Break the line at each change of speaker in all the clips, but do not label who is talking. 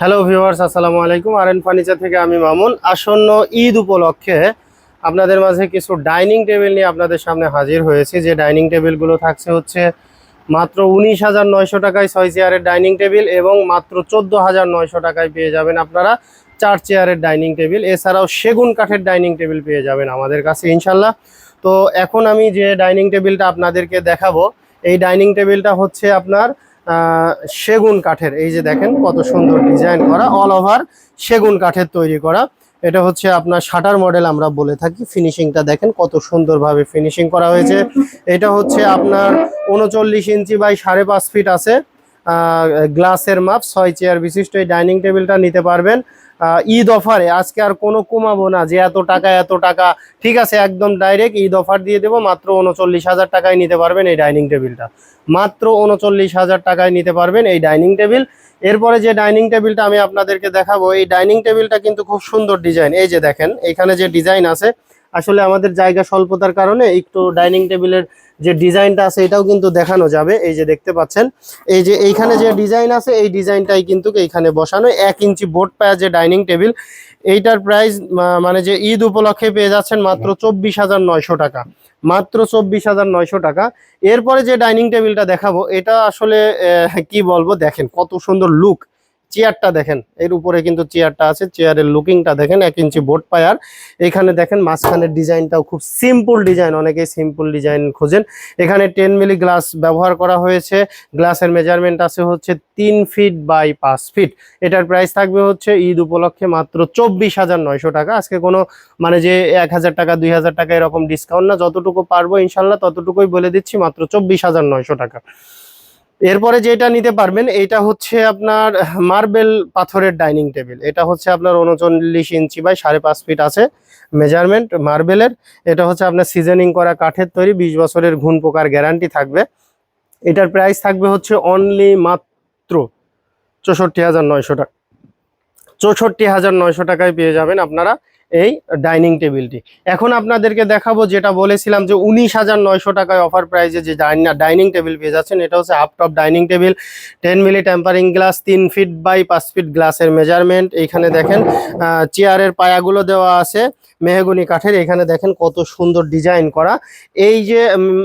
Hello viewers আসসালামু আলাইকুম। আর N furniture থেকে আমি মামুন। আসন্ন ঈদ উপলক্ষে আপনাদের মাঝে কিছু ডাইনিং টেবিল নিয়ে আপনাদের সামনে হাজির হয়েছে। যে ডাইনিং টেবিলগুলো থাকছে হচ্ছে মাত্র উনিশ হাজার নয়শো টাকায় ছয় চেয়ারের ডাইনিং টেবিল এবং মাত্র চোদ্দ হাজার নয়শো টাকায় পেয়ে যাবেন আপনারা চার চেয়ারের ডাইনিং টেবিল। এছাড়াও সেগুন কাঠের ডাইনিং টেবিল পেয়ে যাবেন আমাদের কাছে, ইনশাল্লাহ। তো এখন আমি যে ডাইনিং টেবিলটা আপনাদেরকে দেখাবো, এই ডাইনিং টেবিলটা হচ্ছে আপনার সেগুন কাঠের, এই যে দেখেন কত সুন্দর ডিজাইন করা অল ওভার সেগুন কাঠের তৈরি করা। এটা হচ্ছে আপনার শাটার মডেল আমরা বলে থাকি ফিনিশিংটা দেখেন কত সুন্দরভাবে ফিনিশিং করা হয়েছে। এটা হচ্ছে আপনার উনচল্লিশ ইঞ্চি বাই সাড়ে পাঁচ ফিট আছে গ্লাসের মাপ, ছয় চেয়ার বিশিষ্ট এই ডাইনিং টেবিলটা নিতে পারবেন। ঈদ অফারে। আজকে আর কোনো কমাবো না যে এত টাকা এত টাকা। ঠিক আছে, একদম ডাইরেক্ট ঈদ অফার দিয়ে দেবো। মাত্র উনচল্লিশ হাজার টাকায় নিতে পারবেন এই ডাইনিং টেবিলটা মাত্র উনচল্লিশ হাজার টাকায় নিতে পারবেন এই ডাইনিং টেবিল এরপরে যে ডাইনিং টেবিলটা আমি আপনাদেরকে দেখাবো, এই ডাইনিং টেবিলটা কিন্তু খুব সুন্দর ডিজাইন এই যে দেখেন, এখানে যে ডিজাইন আছে আসলে আমাদের জায়গা স্বল্পতার কারণে একটু ডাইনিং টেবিলের যে ডিজাইনটা আছে, এটাও কিন্তু দেখানো যাবে। এই যে দেখতে পাচ্ছেন, এই যে এইখানে যে ডিজাইন আছে, এই ডিজাইনটাই কিন্তু এইখানে বসানো। এক ইঞ্চি বোর্ড পায়া যে ডাইনিং টেবিল, এইটার প্রাইস মানে যে ঈদ উপলক্ষে পেয়ে যাচ্ছেন মাত্র চব্বিশ হাজার নয়শো টাকা। মাত্র চব্বিশ হাজার নয়শো টাকা। এরপরে যে ডাইনিং টেবিলটা দেখাবো, এটা আসলে কি বলব, দেখেন কত সুন্দর লুক চেয়ারটা দেখেন, এর উপরে কিন্তু চেয়ারটা আছে, চেয়ারের লুকিংটা দেখেন, এক ইঞ্চি বোর্ড পায়ার। এখানে দেখেন মাঝখানের ডিজাইনটাও খুব সিম্পল ডিজাইন অনেকেই সিম্পল ডিজাইন খোঁজেন। এখানে টেন মিলি গ্লাস ব্যবহার করা হয়েছে গ্লাসের মেজারমেন্ট আছে হচ্ছে তিন ফিট বাই পাঁচ ফিট এটার প্রাইস থাকবে হচ্ছে ঈদ উপলক্ষে মাত্র চব্বিশ হাজার নয়শো টাকা। আজকে কোনো মানে যে এক হাজার টাকা, দুই হাজার টাকা এরকম ডিসকাউন্ট না, যতটুকু পারব ইনশাল্লাহ ততটুকুই বলে দিচ্ছি, মাত্র চব্বিশ হাজার নয়শো টাকা। এরপরে যেটা নিতে পারবেন, এটা হচ্ছে আপনার মার্বেল পাথরের ডাইনিং টেবিল। এটা হচ্ছে আপনার উনচল্লিশ ইঞ্চি বাই সাড়ে পাঁচ ফিট আছে মেজারমেন্ট মার্বেলের। এটা হচ্ছে আপনার সিজনিং করা কাঠের তৈরি, বিশ বছরের ঘুণ পোকার গ্যারান্টি থাকবে। এটার প্রাইস থাকবে হচ্ছে অনলি মাত্র চৌষট্টি হাজার নয়শো টাকা চৌষট্টি হাজার নয়শো টাকায় পেয়ে যাবেন আপনারা। এই ডাইনিং টেবিলটি এখন আপনাদেরকে দেখাবো যেটা বলেছিলাম যে উনিশ হাজার নয়শো টাকায় অফার প্রাইজে যে ডাইনিং টেবিল পেয়ে যাচ্ছেন, এটা হচ্ছে half top dining table ten milli tempering glass তিন ফিট বাই পাঁচ ফিট গ্লাসের মেজারমেন্ট এইখানে দেখেন চেয়ারের পায়াগুলো দেওয়া আছে, মেহগুনি কাঠের। এখানে দেখেন কত সুন্দর ডিজাইন করা। এই যে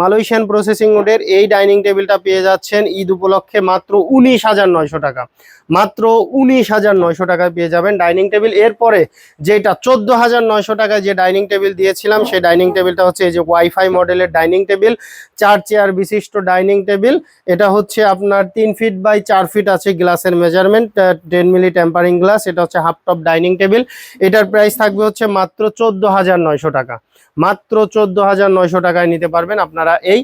মালয়েশিয়ান প্রসেসিং উডের এই ডাইনিং টেবিলটা পেয়ে যাচ্ছেন ঈদ উপলক্ষে মাত্র উনিশ হাজার নয়শো টাকা। মাত্র উনিশ হাজার নয়শো টাকায় পেয়ে যাবেন ডাইনিং টেবিল এরপরে যেটা চোদ্দ হাজার নয়শো টাকায় যে ডাইনিং টেবিল দিয়েছিলাম, সেই ডাইনিং টেবিলটা হচ্ছে এই যে ওয়াইফাই মডেলের ডাইনিং টেবিল, চার চেয়ার বিশিষ্ট ডাইনিং টেবিল। এটা হচ্ছে আপনার তিন ফিট বাই চার ফিট আছে গ্লাসের measurement ten milli tempering glass এটা হচ্ছে হাফ টপ ডাইনিং টেবিল। এটার প্রাইস থাকবে হচ্ছে মাত্র চোদ্দ হাজার নয়শো টাকা। মাত্র চোদ্দ হাজার নয়শো টাকায় নিতে পারবেন আপনারা এই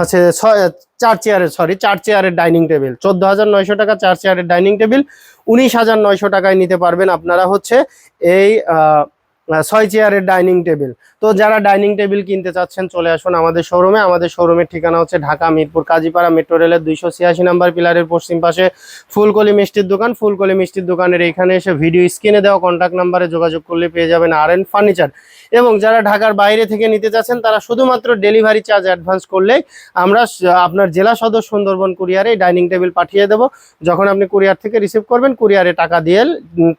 হচ্ছে চার চেয়ারের সরি চার চেয়ারের ডাইনিং টেবিল। চোদ্দ হাজার নয়শো টাকা চার চেয়ারের ডাইনিং টেবিল। উনিশ হাজার নয়শো টাকায় নিতে পারবেন আপনারা হচ্ছে এই ছয় চেয়ারের ডাইনিং টেবিল। তো যারা ডাইনিং টেবিল কিনতে চাচ্ছেন, চলে আসুন আমাদের শোরুমে। আমাদের শোরুমের ঠিকানা হচ্ছে ঢাকা মিরপুর কাজীপাড়া মেট্রো রেলের দুইশো ছিয়াশি নাম্বার পিলারের পশ্চিম পাশে ফুলকলি মিষ্টির দোকান। ফুলকলি মিষ্টির দোকানের এখানে এসে ভিডিও স্ক্রিনে দেওয়া কন্ট্যাক্ট নাম্বারে যোগাযোগ করলে পেয়ে যাবেন আর এন ফার্নিচার এবং যারা ঢাকার বাইরে থেকে নিতে চাচ্ছেন, তারা শুধুমাত্র ডেলিভারি চার্জ অ্যাডভান্স করলেই আমরা আপনার জেলা সদর সুন্দরবন কুরিয়ারে ডাইনিং টেবিল পাঠিয়ে দেব। যখন আপনি কুরিয়ার থেকে রিসিভ করবেন কুরিয়ারে টাকা দিয়ে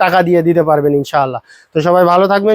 টাকা দিয়ে দিতে পারবেন ইনশাআল্লাহ। তো সবাই ভালো থাকবেন